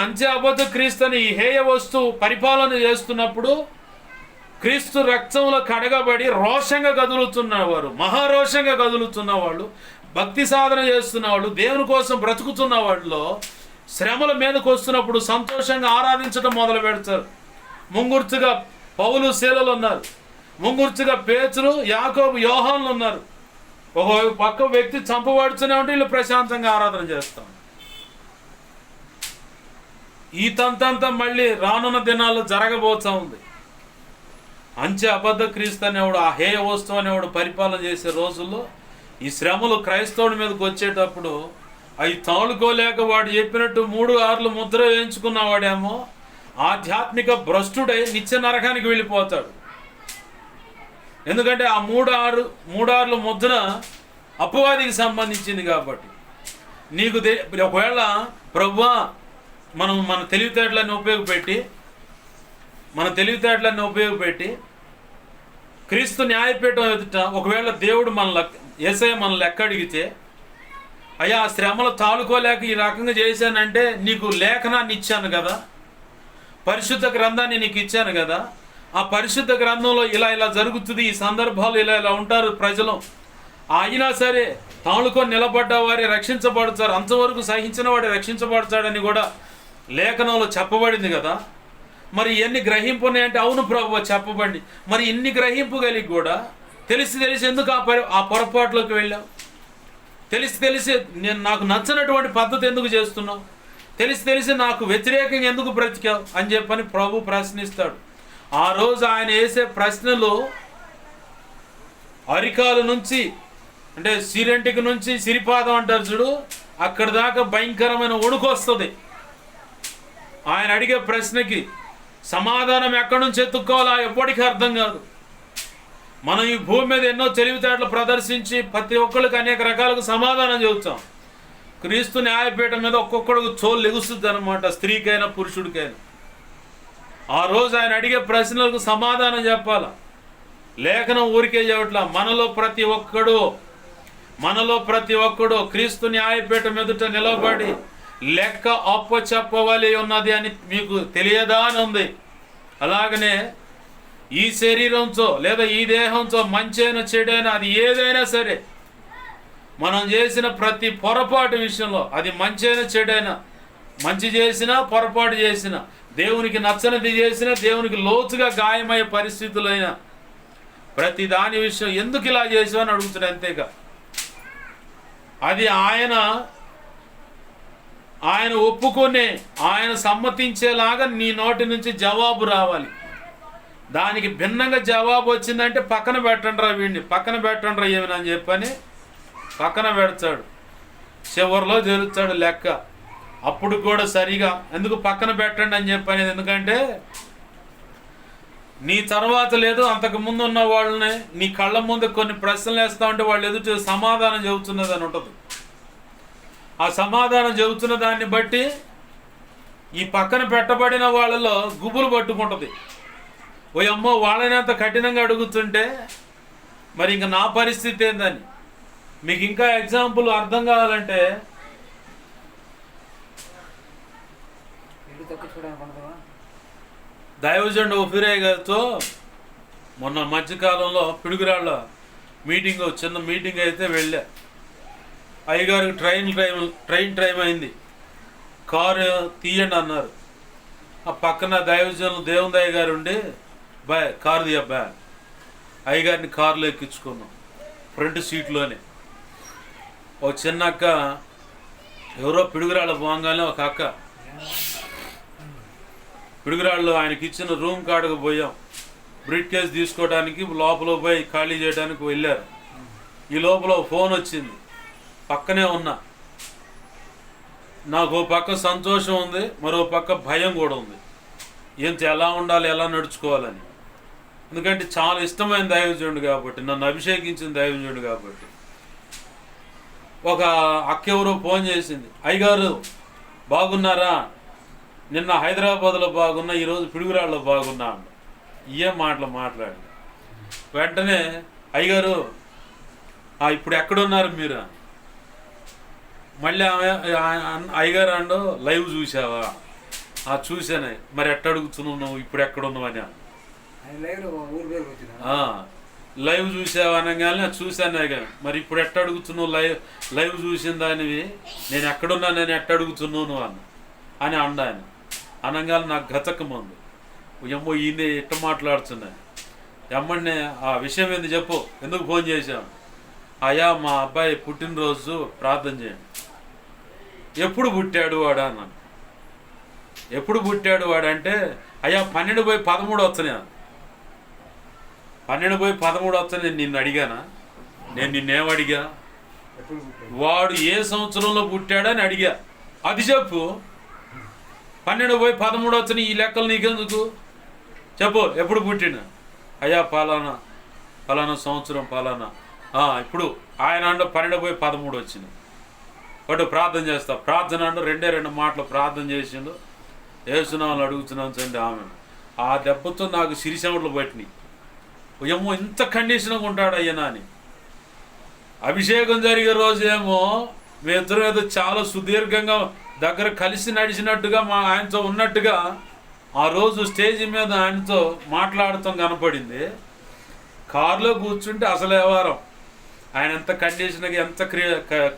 అంచె అబద్ధ క్రీస్తుని ఈ హేయ వస్తువు పరిపాలన చేస్తున్నప్పుడు క్రీస్తు రక్తంలో కడగబడి రోషంగా కదులుతున్నవారు మహారోషంగా కదులుతున్న వాళ్ళు భక్తి సాధన చేస్తున్న వాళ్ళు దేవుని కోసం బ్రతుకుతున్న వాళ్ళలో శ్రమల మీదకు వస్తున్నప్పుడు సంతోషంగా ఆరాధించడం మొదలు పెడతారు. ముంగుర్చుగా పౌలు శీలలు ఉన్నారు. ముంగుర్చుగా పేతులు యాకోబు యోహాన్లు ఉన్నారు. ఒక పక్క వ్యక్తి చంపబడుతూనే ఉంటే వీళ్ళు ప్రశాంతంగా ఆరాధన చేస్తాం ఈ తంతంతా మళ్ళీ రానున్న దినాల్లో జరగబోతా ఉంది. అంచె అబద్ధ క్రీస్తు అనేవాడు ఆ హేయ వస్తువు అనేవాడు పరిపాలన చేసే రోజుల్లో ఈ శ్రమలు క్రైస్తవుడి మీదకి వచ్చేటప్పుడు అవి తాళుకోలేక వాడు చెప్పినట్టు మూడు ఆర్లు ముద్ర వేయించుకున్నవాడేమో ఆధ్యాత్మిక భ్రష్టుడై నిత్య నరకానికి వెళ్ళిపోతాడు. ఎందుకంటే ఆ మూడు ఆరు మూడు ముద్ర అపవాదికి సంబంధించింది కాబట్టి. నీకు ఒకవేళ ప్రభువా మనం మన తెలివితేటలన్నీ ఉపయోగపెట్టి మన తెలివితేటలన్నీ ఉపయోగపెట్టి క్రీస్తు న్యాయపీఠం ఎదుట ఒకవేళ దేవుడు మన లెక్క ఏసఐ మన లెక్క అడిగితే అయ్యా ఆ శ్రమలు తాళుకోలేక ఈ రకంగా చేశానంటే నీకు లేఖనాన్ని ఇచ్చాను కదా పరిశుద్ధ గ్రంథాన్ని నీకు ఇచ్చాను కదా ఆ పరిశుద్ధ గ్రంథంలో ఇలా ఇలా జరుగుతుంది ఈ సందర్భాలు ఇలా ఇలా ఉంటారు ప్రజలు. అయినా సరే తాళుకొని నిలబడ్డ వారి రక్షించబడతారు అంతవరకు సహించిన వాడు రక్షించబడతాడని కూడా లేఖనంలో చెప్పబడింది కదా. మరి ఎన్ని గ్రహింపు ఉన్నాయంటే అవును ప్రభు చెప్పబండి మరి ఇన్ని గ్రహింపు కలిగి కూడా తెలిసి తెలిసి ఎందుకు ఆ పరి ఆ పొరపాట్లోకి వెళ్ళావు? తెలిసి తెలిసి నేను నాకు నచ్చనటువంటి పద్ధతి ఎందుకు చేస్తున్నావు? తెలిసి తెలిసి నాకు వ్యతిరేకంగా ఎందుకు బ్రతికావు? అని చెప్పని ప్రభు ప్రశ్నిస్తాడు. ఆ రోజు ఆయన వేసే ప్రశ్నలు అరికాలు నుంచి అంటే సిరెంటికి నుంచి సిరిపాదం అంటారు చూడు అక్కడ దాకా భయంకరమైన వణుకు వస్తుంది. ఆయన అడిగే ప్రశ్నకి సమాధానం ఎక్కడి నుంచి ఎత్తుక్కోవాలా ఎప్పటికీ అర్థం కాదు. మనం ఈ భూమి మీద ఎన్నో తెలివితేటలు ప్రదర్శించి ప్రతి ఒక్కరికి అనేక రకాలకు సమాధానం చెబుతాం. క్రీస్తు న్యాయపీఠం మీద ఒక్కొక్కడికి చోలు ఎగుస్తుంది అనమాట స్త్రీకైనా పురుషుడికైనా. ఆ రోజు ఆయన అడిగే ప్రశ్నలకు సమాధానం చెప్పాల? లేఖనం ఊరికే చెప్పట్లా మనలో ప్రతి ఒక్కడు మనలో ప్రతి ఒక్కడు క్రీస్తు న్యాయపీఠం ఎదుట నిలబడి లెక్క అప్పు చెప్పవలి ఉన్నది అని మీకు తెలియదా అని ఉంది. అలాగనే ఈ శరీరంతో లేదా ఈ దేహంతో మంచైన చెడైనా అది ఏదైనా సరే మనం చేసిన ప్రతి పొరపాటు విషయంలో అది మంచైనా చెడైనా మంచి చేసినా పొరపాటు చేసినా దేవునికి నచ్చనిది చేసినా దేవునికి లోతుగా గాయమయ్యే పరిస్థితులైనా ప్రతి దాని విషయం ఎందుకు ఇలా చేసావని అడుగుతున్నాడు అంతేగా. అది ఆయన ఆయన ఒప్పుకునే ఆయన సమ్మతించేలాగా నీ నోటి నుంచి జవాబు రావాలి. దానికి భిన్నంగా జవాబు వచ్చిందంటే పక్కన పెట్టండి రా వీడిని పక్కన పెట్టండి రా ఏమని అని చెప్పని పక్కన పెడతాడు. చివరిలో జరుగుతాడు లెక్క. అప్పుడు కూడా సరిగా ఎందుకు పక్కన పెట్టండి అని చెప్పనేది ఎందుకంటే నీ తర్వాత లేదు అంతకు ముందు ఉన్న వాళ్ళని నీ కళ్ళ ముందు కొన్ని ప్రశ్నలు వేస్తా ఉంటే వాళ్ళు ఎదుటి సమాధానం చెబుతున్నది అని ఉంటుంది. ఆ సమాధానం చెబుతున్న దాన్ని బట్టి ఈ పక్కన పెట్టబడిన వాళ్ళలో గుబులు పట్టుకుంటుంది. ఓ అమ్మో వాళ్ళని అంత కఠినంగా అడుగుతుంటే మరి ఇంక నా పరిస్థితి ఏందని? మీకు ఇంకా ఎగ్జాంపుల్ అర్థం కావాలంటే దైవజండు ఉఫిరే గారితో మొన్న మధ్యకాలంలో పిడుగురాళ్ళ మీటింగ్ చిన్న మీటింగ్ అయితే వెళ్ళా. అయ్యగారికి ట్రైన్ టైం ట్రైన్ టైం అయింది. కారు తీయండి అన్నారు. ఆ పక్కన దైవజనులు దేవుని దయ్య గారు ఉండి బాయ్ కారు తీయ బాయ్ అయ్యగారిని కారులో ఎక్కించుకున్నాం ఫ్రంట్ సీట్లోనే. ఓ చిన్న అక్క ఎవరో పిడుగురాళ్ళ పోగానే ఒక అక్క. పిడుగురాళ్ళు ఆయనకి ఇచ్చిన రూమ్ కాడకు పోయాం. బ్రీట్ కేసు తీసుకోవడానికి లోపల పోయి ఖాళీ చేయడానికి వెళ్ళారు. ఈ లోపల ఫోన్ వచ్చింది. పక్కనే ఉన్నా. నాకు ఓ పక్క సంతోషం ఉంది మరో పక్క భయం కూడా ఉంది. ఏంత ఎలా ఉండాలి ఎలా నడుచుకోవాలని. ఎందుకంటే చాలా ఇష్టమైన దైవజనుడు కాబట్టి నన్ను అభిషేకించిన దైవజనుడు కాబట్టి. ఒక అక్క ఎవరో ఫోన్ చేసింది అయ్యగారు బాగున్నారా? నిన్న హైదరాబాద్లో బాగున్నా ఈరోజు పిడుగురాళ్ళలో బాగున్నా అంట మాటలు మాట్లాడి వెంటనే అయ్యగారు ఇప్పుడు ఎక్కడున్నారు మీరు? మళ్ళీ ఆమె అయ్యగారు అండు లైవ్ చూసావా? ఆ చూశాను. మరి ఎట్ట అడుగుతున్నావు నువ్వు? ఇప్పుడు ఎక్కడ ఉన్నావు? అని. లైవ్ చూసావు? అనగానే చూశాను ఇక. మరి ఇప్పుడు ఎట్ట అడుగుతున్నావు? లైవ్ లైవ్ చూసిన దానివి? నేను ఎక్కడున్నా నేను ఎట్ట అడుగుతున్నావు నువ్వు? అన్న అని అండ ఆయన. అనగానే నాకు గతకముంది ఎమ్మో ఈయన ఎట్ట మాట్లాడుతున్నాను ఎమ్మడిని ఆ విషయం ఏంది చెప్పు. ఎందుకు ఫోన్ చేశావు? అయ్యా మా అబ్బాయి పుట్టినరోజు ప్రార్థన చేయండి. ఎప్పుడు పుట్టాడు వాడు అన్నాను ఎప్పుడు పుట్టాడు వాడు అంటే అయ్యా పన్నెండు పోయి పదమూడు వస్తున్నాయి పన్నెండు పోయి పదమూడు వస్తాయి నేను నిన్ను అడిగానా? నేను నిన్నేం అడిగా? ఎప్పుడు పుట్టాడు? వాడు ఏ సంవత్సరంలో పుట్టాడని అడిగా. అది చెప్పు. పన్నెండు పోయి పదమూడు వచ్చిన ఈ లెక్కలు నీకెందుకు? చెప్పు ఎప్పుడు పుట్టిన అయ్యా పలానా పలానా సంవత్సరం పలానా. ఇప్పుడు ఆయన అండ పన్నెండు పోయి పదమూడు వచ్చింది. ఒకటి ప్రార్థన చేస్తా. ప్రార్థన అంటే రెండే రెండు మాటలు ప్రార్థన చేసిండు. వేస్తున్నామని అడుగుతున్నాను చండి ఆమె ఆ దెబ్బతో నాకు సిరిసెమట్లు పట్టినాయి. ఏమో ఇంత కండిషన్గా ఉంటాడు అయ్యనా అని అభిషేకం జరిగే రోజేమో మీ ఇద్దరు ఏదో చాలా సుదీర్ఘంగా దగ్గర కలిసి నడిచినట్టుగా మా ఆయనతో ఉన్నట్టుగా ఆ రోజు స్టేజ్ మీద ఆయనతో మాట్లాడటం కనపడింది. కారులో కూర్చుంటే అసలు వ్యవహారం. ఆయన ఎంత కండిషన్గా ఎంత క్రియ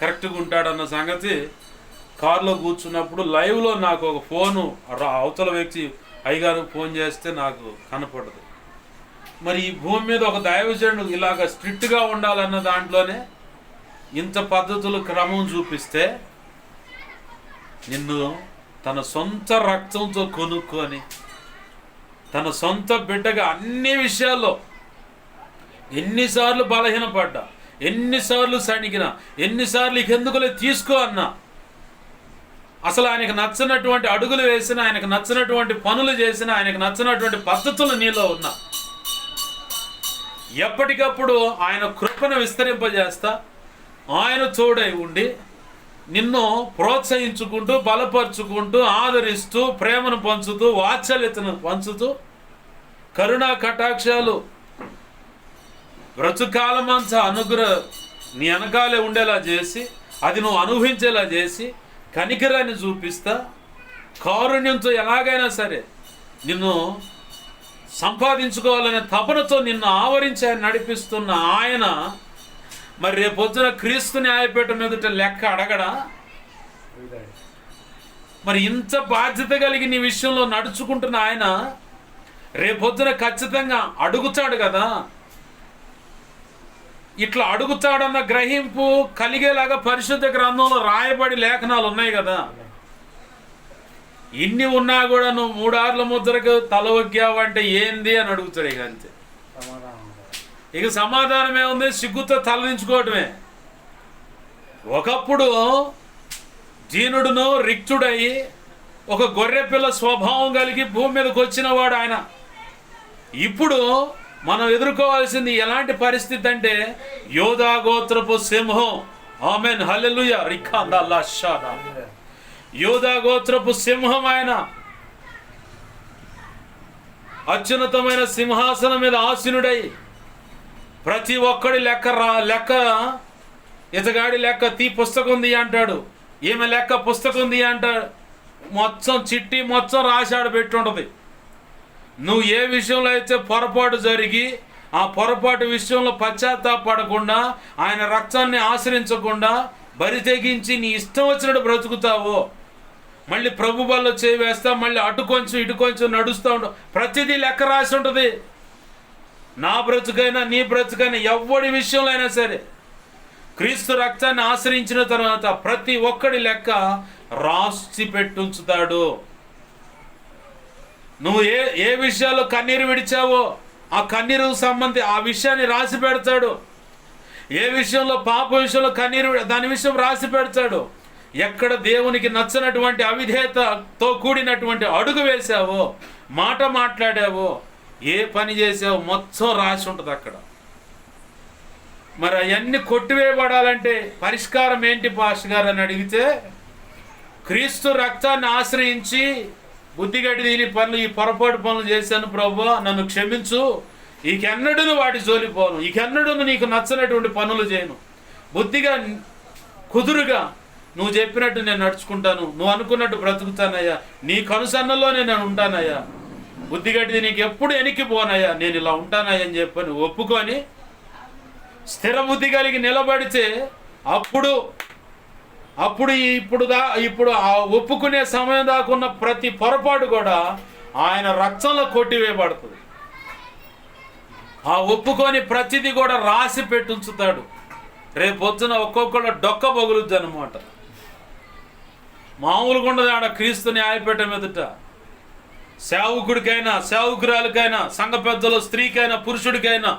కరెక్ట్గా ఉంటాడన్న సంగతి కారులో కూర్చున్నప్పుడు లైవ్లో నాకు ఒక ఫోను అవతల వ్యక్తి అయ్యగారు ఫోన్ చేస్తే నాకు కనపడదు. మరి ఈ భూమి మీద ఒక దైవజనుడు ఇలాగ స్ట్రిక్ట్గా ఉండాలన్న దాంట్లోనే ఇంత పద్ధతులు క్రమం చూపిస్తే నిన్ను తన సొంత రక్తంతో కొనుక్కొని తన సొంత బిడ్డగా అన్ని విషయాల్లో ఎన్నిసార్లు బలహీనపడ్డా. ఎన్నిసార్లు సణిగిన ఎన్నిసార్లు ఇకెందుకులే తీసుకో అన్నా. అసలు ఆయనకు నచ్చినటువంటి అడుగులు వేసిన ఆయనకు నచ్చినటువంటి పనులు చేసిన ఆయనకు నచ్చినటువంటి పద్ధతులు నీలో ఉన్నా. ఎప్పటికప్పుడు ఆయన కృపను విస్తరింపజేస్తా ఆయన తోడై ఉండి నిన్ను ప్రోత్సహించుకుంటూ బలపరుచుకుంటూ ఆదరిస్తూ ప్రేమను పంచుతూ వాత్సల్యతను పంచుతూ కరుణా కటాక్షాలు బ్రతుకాలమంతా అనుగ్రహ నీ వెనకాలే ఉండేలా చేసి అది నువ్వు అనుభవించేలా చేసి కనికరాన్ని చూపిస్తా. కారుణ్యంతో ఎలాగైనా సరే నిన్ను సంపాదించుకోవాలనే తపనతో నిన్ను ఆవరించి ఆయన నడిపిస్తున్న ఆయన మరి రేపొద్దున క్రీస్తు న్యాయపీఠం మీదట లెక్క అడగడా? మరి ఇంత బాధ్యత కలిగి నీ విషయంలో నడుచుకుంటున్న ఆయన రేపొద్దున ఖచ్చితంగా అడుగుతాడు కదా? ఇట్లా అడుగుతాడన్న గ్రహింపు కలిగేలాగా పరిశుద్ధ గ్రంథంలో రాయబడి లేఖనాలు ఉన్నాయి కదా. ఇన్ని ఉన్నా కూడా నువ్వు మూడార్ల ముద్రకు తల ఒగ్గావంటే ఏంది అని అడుగుతాడు ఇక అంతే. ఇక సమాధానం ఏముంది? సిగ్గుతో తలదించుకోవటమే. ఒకప్పుడు దీనుడును రిక్తుడై ఒక గొర్రె పిల్ల స్వభావం కలిగి భూమి మీదకి వచ్చిన వాడు ఆయన. ఇప్పుడు మనం ఎదుర్కోవాల్సింది ఎలాంటి పరిస్థితి అంటే యోధా గోత్రపు సింహం. ఆమెన్. హల్లెలూయా. రిఖాందా లషాదా యోధా గోత్రపు సింహం ఆయన. అత్యున్నతమైన సింహాసనం మీద ఆసీనుడై ప్రతి ఒక్కడి లెక్క రా లెక్క ఇతగాడి లెక్క తీ పుస్తకం ఉంది అంటాడు. ఈమె లెక్క పుస్తకం ఉంది అంటాడు. మొత్తం చిట్టి మొత్తం రాశాడు పెట్టుంటది. నువ్వు ఏ విషయంలో అయితే పొరపాటు జరిగి ఆ పొరపాటు విషయంలో పశ్చాత్తాపడకుండా ఆయన రక్తాన్ని ఆశ్రయించకుండా బరి తెగించి నీ ఇష్టం వచ్చినట్టు బ్రతుకుతావో మళ్ళీ ప్రభు బల్ల చేయి వేస్తా మళ్ళీ అటు కొంచెం ఇటు కొంచెం నడుస్తూ ఉంటావు ప్రతిదీ లెక్క రాసి ఉంటుంది. నా బ్రతుకైనా నీ బ్రతుకైనా ఎవడి విషయంలో అయినా సరే క్రీస్తు రక్తాన్ని ఆశ్రయించిన తర్వాత ప్రతి ఒక్కడి లెక్క రాసి పెట్టుంచుతాడు నువ్వు ఏ ఏ విషయాల్లో కన్నీరు విడిచావో ఆ కన్నీరు సంబంధి ఆ విషయాన్ని రాసి పెడతాడు. ఏ విషయంలో పాప విషయంలో కన్నీరు దాని విషయం రాసి పెడతాడు. ఎక్కడ దేవునికి నచ్చనటువంటి అవిధేయతతో కూడినటువంటి అడుగు వేసావో మాట మాట్లాడావో ఏ పని చేసావో మొత్తం రాసి ఉంటుంది అక్కడ. మరి అవన్నీ కొట్టివేయబడాలంటే పరిష్కారం ఏంటి పాస్ గారు అని అడిగితే క్రీస్తు రక్తాన్ని ఆశ్రయించి బుద్ధిగడి దీని పనులు ఈ పొరపాటు పనులు చేశాను ప్రభు నన్ను క్షమించు. ఈకెన్నడూను వాటి జోలిపోను ఈకెన్నడూను నీకు నచ్చనటువంటి పనులు చేయను. బుద్ధిగా కుదురుగా నువ్వు చెప్పినట్టు నేను నడుచుకుంటాను. నువ్వు అనుకున్నట్టు బ్రతుకుతానయ్యా. నీ కనుసన్నల్లోనే నేను ఉంటానయ్యా. బుద్ధిగడ్డి నీకు ఎప్పుడు వెనక్కి పోనయ్యా నేను ఇలా ఉంటానయ్యా అని చెప్పని ఒప్పుకొని స్థిర బుద్ధి కలిగి నిలబడితే అప్పుడు అప్పుడు ఇప్పుడు దా ఇప్పుడు ఆ ఒప్పుకునే సమయం దాకా ఉన్న ప్రతి పొరపాటు కూడా ఆయన రక్తంలో కొట్టివేయబడుతుంది. ఆ ఒప్పుకొని ప్రతిదీ కూడా రాసి పెట్టుంచుతాడు. రేపు పొద్దున ఒక్కొక్కళ్ళ డొక్క పగులుద్ది అనమాట మామూలుగా ఉండదు ఆడ క్రీస్తు న్యాయపేట మీదట సేవకుడికైనా సేవకురాలకైనా సంఘ పెద్దలు స్త్రీకైనా పురుషుడికైనా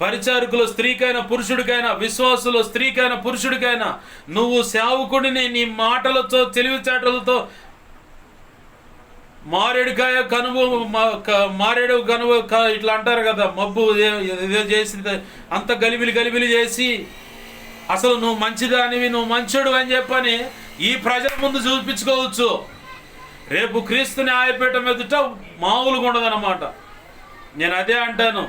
పరిచారకులు స్త్రీకైనా పురుషుడికైనా విశ్వాసులు స్త్రీకైనా పురుషుడికైనా నువ్వు సేవకుడిని నీ మాటలతో తెలివితేటలతో మారేడుకాయ కనువు మారేడు కనువు ఇట్లా అంటారు కదా మబ్బు ఇదే ఏదో చేసి అంత గలిబిలి గలిబిలి చేసి అసలు నువ్వు మంచిదానివి నువ్వు మంచోడు అని చెప్పని ఈ ప్రజల ముందు చూపించుకోవచ్చు. రేపు క్రీస్తుని న్యాయపీఠం ఎదుట మామూలుగా ఉండదన్నమాట. నేను అదే అంటాను.